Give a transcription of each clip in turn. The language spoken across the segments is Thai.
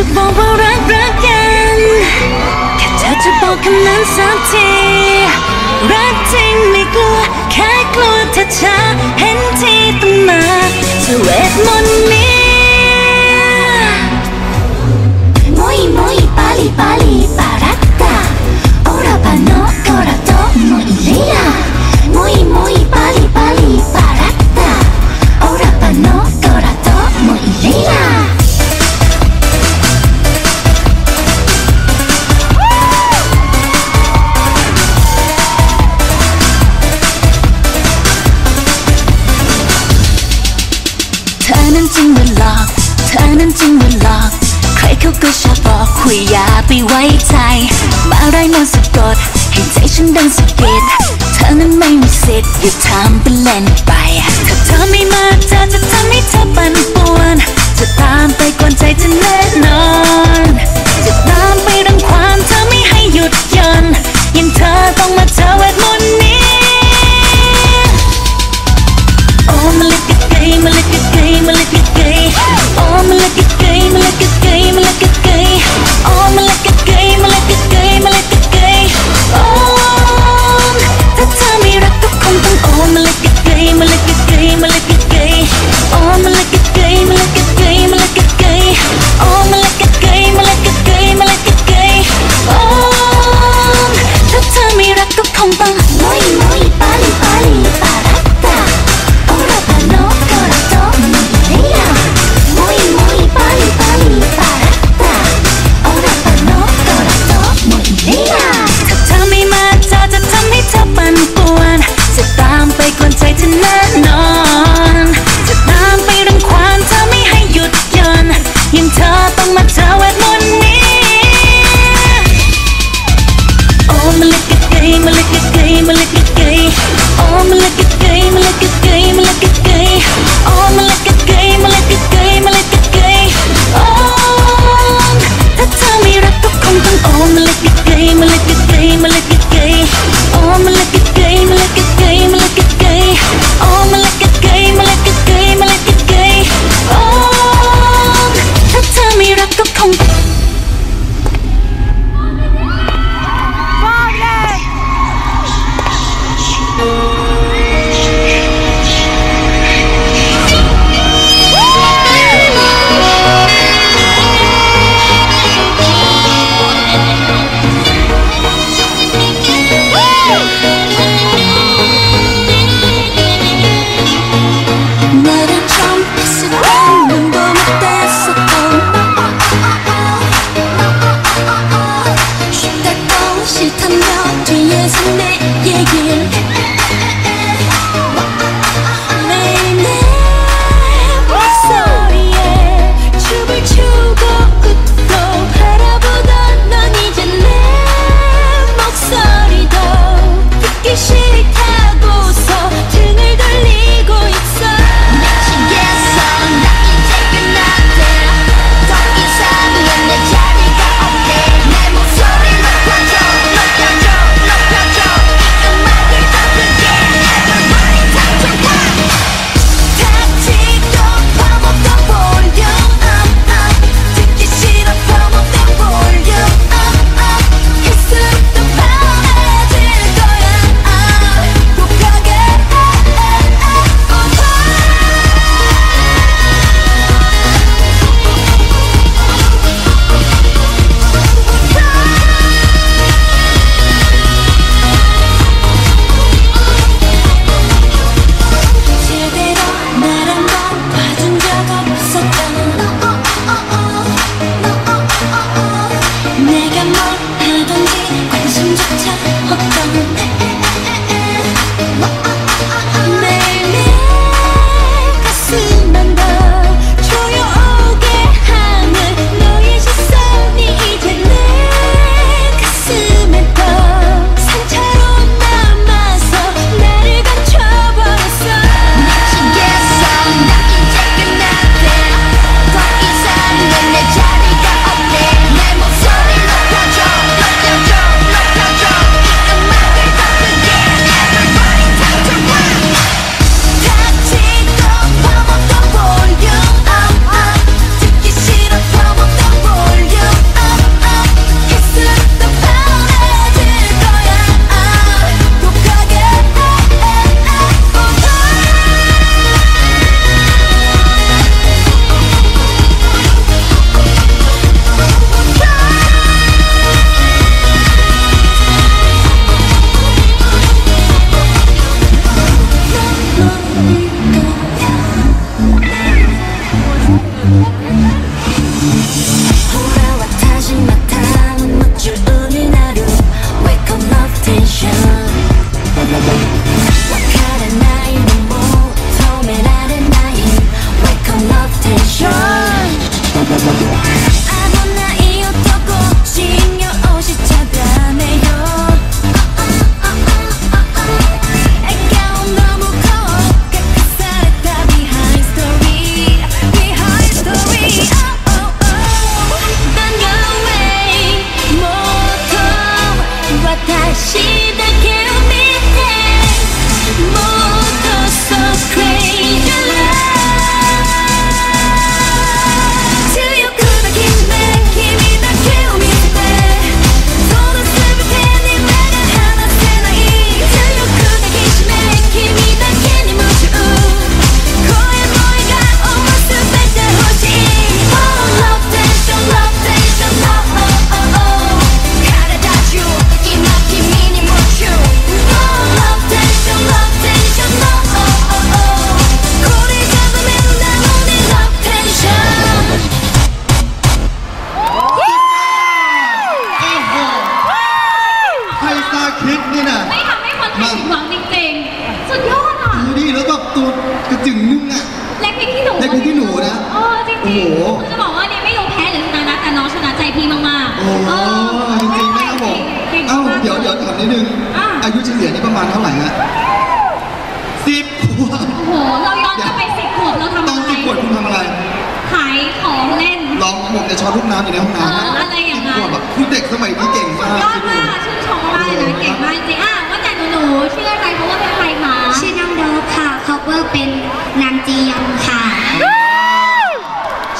จะบอกว่ารักรักกัน แค่เธอจะบอกคำนั้นสักที รักจริงไม่กลัว แค่กลัวเธอช้าเห็นทีต้องมาจะเวทมนนีุ้กตัวชอบบอกคุยอยาไปไว้ใจ มาไรมันสะกดให้ใจฉันดังสะกิดเธอนั้นไม่มีสิทธิ์อย่าทำเป็นเล่นไป ถ้าเธอไม่มาเธอจะทำให้เธอปั่นป่วน จะตามไปกวนใจจะแน่นอน กระจึงนึงอะ เล็กพริกขี้หนูเล็กพริกขี้หนูนะเออจริงโอ้โหๆคือจะบอกว่าเนี่ยไม่รู้แพ้หรือชนะนะแต่น้องชนะใจพี่มากๆโอ้เออจริงๆนะครับผม เก่งเอ้ามากเดี๋ยวเดี๋ยวถามนิดนึง อะ อายุเฉลี่ยนี่ประมาณเท่าไหร่ฮะสิบขวบ โอ้โห เราย้อนกลับไปสิบขวบเราทำตออะนไรสิบขวบคุณทำอะไร ขายของเล่นลองผมจะช้อนลูกน้ำอยู่ในห้องน้ำเอออะไรอย่างนั้น สิบขวบแบบคือเด็กสมัยนี้เก่งสุมาดกยอดมากชื่นชมมากเลยนะเก่งมากจริงๆอะว่าแต่หนูๆชื่ออะไรเพราะว่าเป็นใครคะ ชื่อน้องโด ค่ะ cover เป็นนางจียอนค่ะ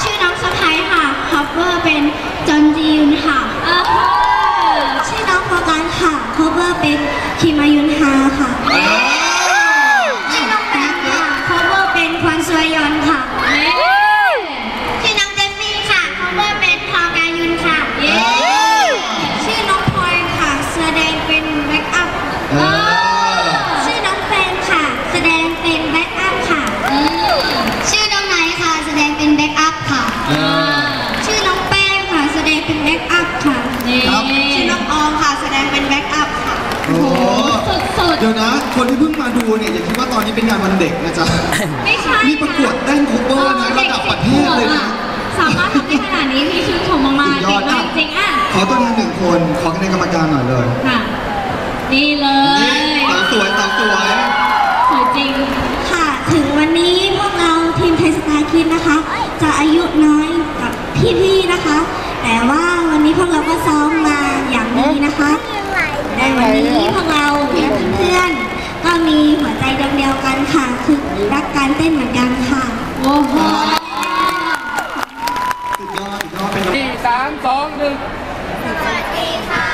ชื่อน้องสะพ้ายค่ะ cover เป็นจอนจียุนค่ะ ชื่อน้องโฟกัสค่ะ cover เป็นคิมายุนฮา คนที่เพิ่งมาดูเนี่ยอย่าคิดว่าตอนนี้เป็นงานวันเด็กนะจ๊ะๆไม่ใช่นี่ประกวดเต้นโคเวอร์นะระดับประเทศเลยนะสามารถทำได้ขนาดนี้พี่ชื่นชมมากๆสุดยเก่อดงมากจริงๆอะขอตัวแทนหนึ่งคนขอคะแนนกรรมการหน่อยเลยค่ะนี่เลนี่ยสาวสวยสาวสวยสวยจริงค่ะ ถึงวันนี้พวกเราทีมไทยสตาร์คิดนะคะ จะอายุน้อยกับพี่ๆนะคะ แต่ว่าวันนี้พวกเราก็ซ้อมมาอย่างดีนะคะในวันนี้พวกเราและเพื่อนๆก็มีหัวใจดวงเดียวกันค่ะ คือรักการเต้นเหมือนกันค่ะ โอ้โห สุดยอดสุดยอดเป็น สี่สามสองหนึ่ง ส วัสดีค่ะ